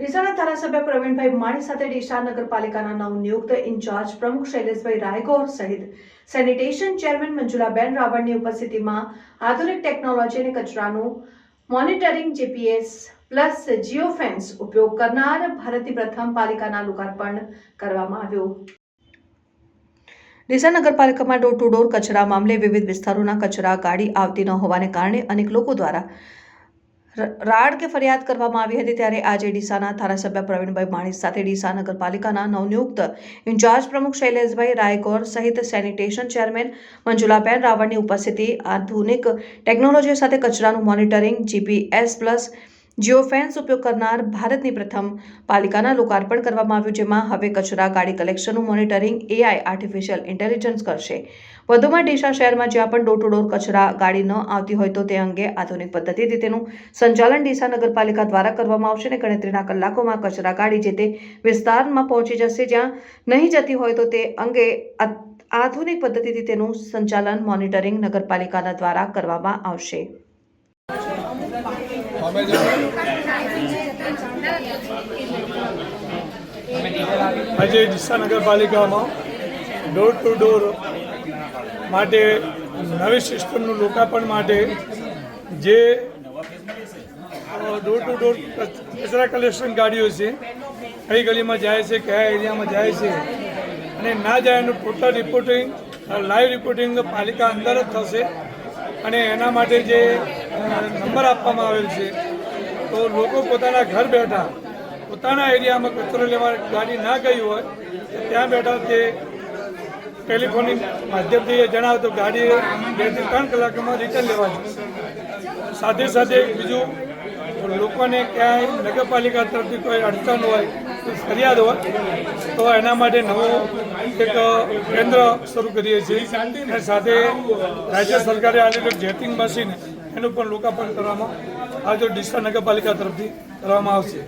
ડીસાના ધારાસભ્ય પ્રવીણભાઈ માણી સાથે ડીસા નગરપાલિકાના નવનિયુક્ત ઇન્ચાર્જ પ્રમુખ શૈલેષભાઈ રાયગોર સહિત સેનિટેશન ચેરમેન મંજુલાબેન રાવળની ઉપસ્થિતિમાં આધુનિક ટેકનોલોજી અને કચરાનું મોનિટરિંગ જીપીએસ પ્લસ જીઓફેન્સ ઉપયોગ કરનાર ભારતની પ્રથમ પાલિકાના લોકાર્પણ કરવામાં આવ્યું. ડીસા નગરપાલિકામાં ડોર ટુ ડોર કચરા મામલે વિવિધ વિસ્તારોના કચરા ગાડી આવતી ન હોવાને કારણે અનેક લોકો દ્વારા રાડ કે ફરિયાદ કરવામાં આવી હતી ત્યારે આજે ડીસાના ધારાસભ્ય પ્રવીણભાઈ માણી સાથે ડીસા નગરપાલિકાના નવનિયુક્ત ઇન્ચાર્જ પ્રમુખ શૈલેષભાઈ રાયકોર સહિત સેનિટેશન ચેરમેન મંજુલાબેન રાવળની ઉપસ્થિતિ, આધુનિક ટેકનોલોજી સાથે કચરાનું monitoring, GPS plus geo fence ઉપયોગ કરનાર ભારતની પ્રથમ પાલિકાના લોકાર્પણ કરવામાં આવ્યું, જેમાં હવે કચરા ગાડી કલેક્શનનું મોનિટરિંગ એઆઈ આર્ટિફિશિયલ ઇન્ટેલિજન્સ કરશે. વધુમાં ડીસા શહેરમાં જ્યાં પણ ડોર ટુ ડોર કચરા ગાડી ન આવતી હોય તો તે અંગે આધુનિક પદ્ધતિથી તેનું સંચાલન ડીસા નગરપાલિકા દ્વારા કરવામાં આવશે અને ગણતરીના કલાકોમાં કચરા ગાડી જે તે વિસ્તારમાં પહોંચી જશે જ્યાં નહીં જતી હોય તો તે અંગે આધુનિક પદ્ધતિથી તેનું સંચાલન મોનિટરિંગ નગરપાલિકાના દ્વારા કરવામાં આવશે. અમે આજે ડીસા નગરપાલિકામાં ડોર ટુ ડોર માટે નવી સિસ્ટમનું લોકાર્પણ માટે જે ડોર ટુ ડોર કચરા કલેક્શન ગાડીઓ છે, કઈ ગલીમાં જાય છે, કયા એરિયામાં જાય છે, અને ના જાય એનું ટોટલ રિપોર્ટિંગ લાઈવ રિપોર્ટિંગ પાલિકા અંદર જ થશે. અને એના માટે જે નંબર આપવામાં આવેલ છે. તો લોકો પોતાના ઘર બેઠા પોતાના એરિયામાં કચરો લેવા ગાડી ના ગઈ હોય, તો ત્યાં બેઠા તે ટેલિફોનની માધ્યમથી એ જણાવે તો ગાડી બેથી ત્રણ કલાકમાં રિટર્ન લેવા સાથે સાથે બીજું, લોકોને ક્યાંય નગરપાલિકા તરફથી કોઈ અડચણ હોય ફરિયાદ હોય, તો એના માટે નવું એક કેન્દ્ર શરૂ કરીએ છીએ. અને સાથે રાજ્ય સરકારે આવેલું જેટિંગ મશીન એનું પણ લોકાર્પણ કરવામાં આજે ડીસા નગરપાલિકા તરફથી કરવામાં આવશે.